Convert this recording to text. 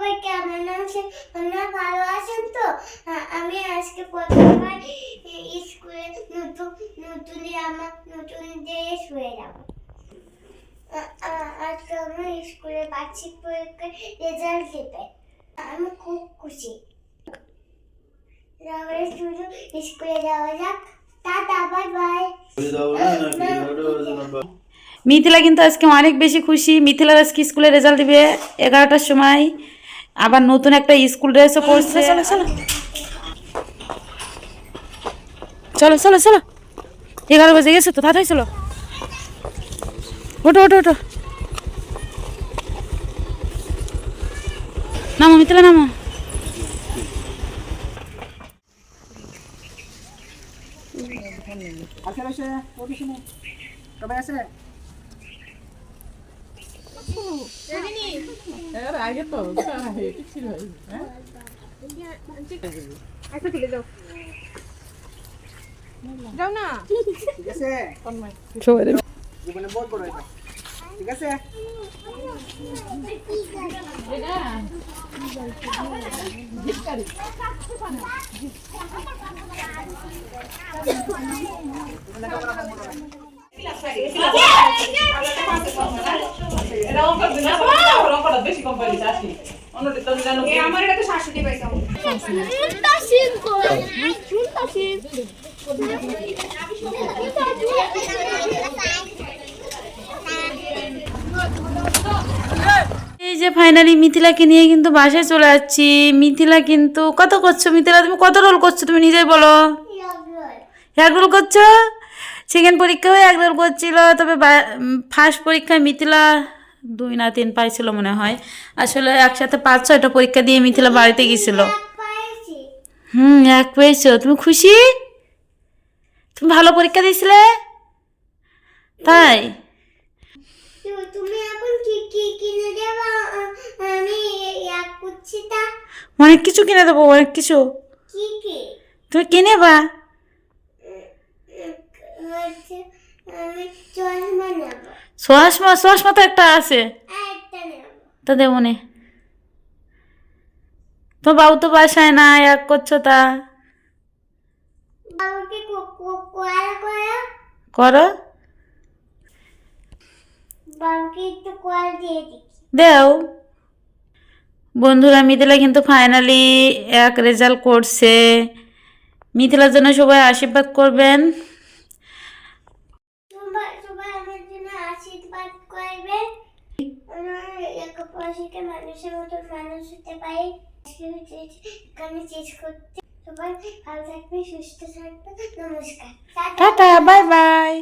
সবাই কেমন আছেন? আপনারা ভালো আছেন তো? আমি আজকে প্রথমবার স্কুলে নতুন নতুন আমার নতুন ড্রেস হয়ে যাব। আজকে আমার স্কুলে বার্ষিক পরীক্ষার রেজাল্ট দেবে আমি খুব খুশি। শুধু স্কুলে যাওয়া যাক। Tata bye by. মিথিলা কিন্তু আজকে অনেক বেশি খুশি। মিথিলার আজকে স্কুলে রেজাল্ট দিবে এগারোটার সময়। আবার নতুন একটা স্কুল ড্রেসও পড়ছে চলো চলো চলো। চলো চলো এগারো বাজে গেছে তো তাড়াতাড়ি চলো। ওটো ওটো ওটো নামো মিথিলা নামো। আছে আছে? ওকে শুনে সবাই আছে আগে তো ঠিক ছিল হ্যাঁ ঠিক আছে সবাই জীবনে বহুত বড় এটা ঠিক আছে বেশি কম পাইছে আসি অন্যটি তো জানো আমার এটা তো শাশুড়ি পাইছে এই যে ফাইনালি মিথিলাকে নিয়ে কিন্তু বাসায় চলে যাচ্ছি মিথিলা কিন্তু কত করছ? মিথিলা তুমি কত রোল করছ? তুমি নিজেই বলো। এক রোল করছ? সেকেন্ড পরীক্ষাও এক রোল করছিল তবে ফার্স্ট পরীক্ষায় মিথিলা দুই না তিন পাইছিল মনে হয়। আসলে একসাথে পাঁচ ছয়টা পরীক্ষা দিয়ে মিথিলা বাড়িতে গেছিল। হুম এক পেয়েছ। তুমি খুশি? তুমি ভালো পরীক্ষা দিয়েছিলে? তাই? তুমি এখন কি কি কিনে দেবা? আমি এক করছি তা। অনেক কিছু কিনে দেবো অনেক কিছু। কি কি? তুমি কিনে বা চশমা চশমা তো একটা আছে। তা দেবো নে তো বাবু তো বাসায় না এক করছ তা। করা। দেও। বন্ধুরা, মিথিলা কিন্তু ফাইনালি এক রেজাল্ট করছে। মিথিলার জন্য সবাই আশীর্বাদ করবেন সবাই সবাই আমার জন্য আশীর্বাদ করবে আমার একাপাশিকে মানুষের মতো মানুষ হতে পারে। এখানে শেষ করতে সবাই ভালো থাকবে সুস্থ থাকবে নমস্কার। Tata, bye bye.